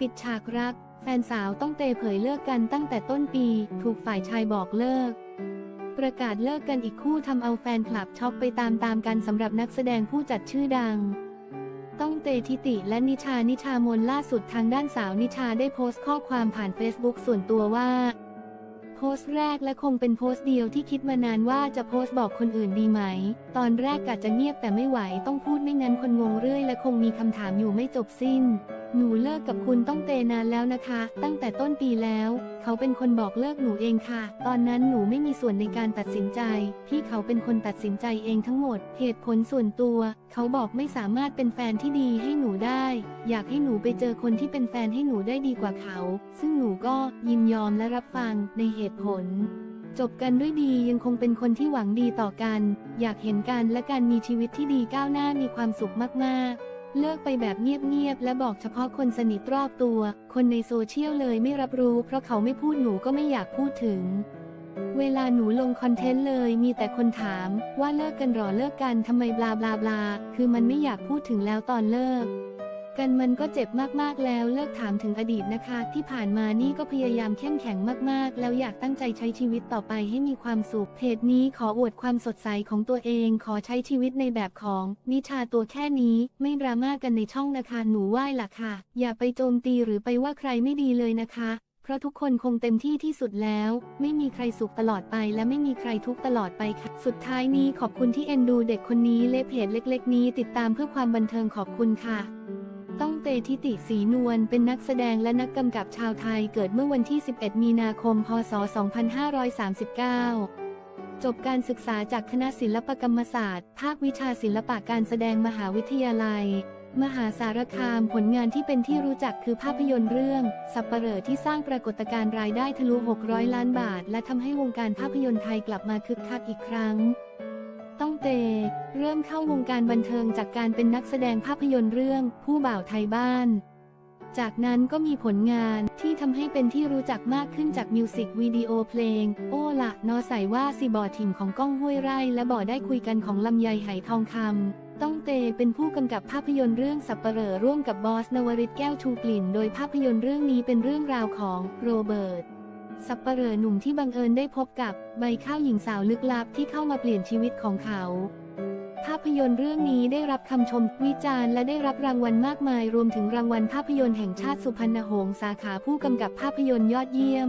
ปิดฉากรัก แฟนสาวต้องเตเผยเลิกกันตั้งแต่ต้นปี ถูกฝ่ายชายบอกเลิก ประกาศเลิกกันอีกคู่ทำเอาแฟนคลับช็อกไปตามๆกันสำหรับนักแสดงผู้จัดชื่อดัง ต้องเตทิติและนิชานิชามนล่าสุดทางด้านสาวนิชาได้โพสต์ข้อความผ่านเฟซบุ๊กส่วนตัวว่า โพสต์แรกและคงเป็นโพสต์เดียวที่คิดมานานว่าจะโพสต์บอกคนอื่นดีไหม ตอนแรกกะจะเงียบแต่ไม่ไหวต้องพูดไม่งั้นคนงงเรื่อยและคงมีคำถามอยู่ไม่จบสิ้น หนูเลิกกับคุณต้องเตนานแล้วนะคะ ตั้งแต่ต้นปีแล้ว เขาเป็นคนบอกเลิกหนูเองค่ะ ตอนนั้นหนูไม่มีส่วนในการตัดสินใจ พี่เขาเป็นคนตัดสินใจเองทั้งหมด เหตุผลส่วนตัว เขาบอกไม่สามารถเป็นแฟนที่ดีให้หนูได้ อยากให้หนูไปเจอคนที่เป็นแฟนให้หนูได้ดีกว่าเขา ซึ่งหนูก็ยินยอมและรับฟังในเหตุผลจบกันด้วยดียังคงเป็นคนที่หวังดีต่อกัน อยากเห็นกันและการมีชีวิตที่ดีก้าวหน้ามีความสุขมาก ๆ เลิกไปแบบเงียบๆ และบอกเฉพาะคนสนิทรอบตัว คนในโซเชียลเลยไม่รับรู้ เพราะเขาไม่พูดหนูก็ไม่อยากพูดถึง เวลาหนูลงคอนเทนต์เลยมีแต่คนถามว่าเลิกกันหรอเลิกกันทำไมบลาบลาบลา คือมันไม่อยากพูดถึงแล้วตอนเลิก กันมันก็เจ็บมากๆแล้วเลิกถามถึงอดีตนะคะ ที่ผ่านมานี่ก็พยายามเข้มแข็งมากๆ แล้วอยากตั้งใจใช้ชีวิตต่อไปให้มีความสุขเพจนี้ขออวดความสดใสของตัวเอง ขอใช้ชีวิตในแบบของนิชาตัวแค่นี้ ไม่ดราม่ากกันในช่องนะคะหนูไหว้ล่ะค่ะ อย่าไปโจมตีหรือไปว่าใครไม่ดีเลยนะคะเพราะทุกคนคงเต็มที่ที่สุดแล้ว ไม่มีใครสุขตลอดไปและไม่มีใครทุกตลอดไปค่ะ สุดท้ายนี้ขอบคุณที่เอ็นดูเด็กคนนี้แลเพจเล็ก ๆ นี้ติดตามเพื่อความบันเทิงขอบคุณค่ะ ต้องเตทิติสีนวลเป็นนักแสดงและนักกำกับชาวไทยเกิดเมื่อวันที่ 11 มีนาคม พศ 2539 จบการศึกษาจากคณะศิลปกรรมศาสตร์ ภาควิชาศิลปะการแสดงมหาวิทยาลัย มหาสารคามผลงานที่เป็นที่รู้จักคือภาพยนตร์เรื่อง สับเปเหร่อที่สร้างปรากฏการณ์รายได้ทะลุ 600 ล้านบาท และทำให้วงการภาพยนตร์ไทยกลับมาคึกคักอีกครั้ง ต้องเต เริ่มเข้าวงการบันเทิงจากการเป็นนักแสดงภาพยนตร์เรื่องผู้บ่าวไทยบ้าน จากนั้นก็มีผลงานที่ทำให้เป็นที่รู้จักมากขึ้นจากมิวสิกวิดีโอเพลง โอละนอใส่ว่าสีบอถิ่มของก้องห้วยไร่ และบ่อได้คุยกันของลำไยไหทองคำต้องเตเป็นผู้กำกับภาพยนตร์เรื่องสับเปเหร่อร่วมกับบอสนวริตแก้วชูกลิ่น โดยภาพยนตร์เรื่องนี้เป็นเรื่องราวของโรเบิร์ต สับปปเหร่อหนุ่มที่บังเอิญได้พบกับใบข้าวหญิงสาวลึกลับที่เข้ามาเปลี่ยนชีวิตของเขา ภาพยนตร์เรื่องนี้ได้รับคำชมวิจารณ์และได้รับรางวัลมากมาย รวมถึงรางวัลภาพยนตร์แห่งชาติสุพรรณหงษ์สาขาผู้กำกับภาพยนตร์ยอดเยี่ยม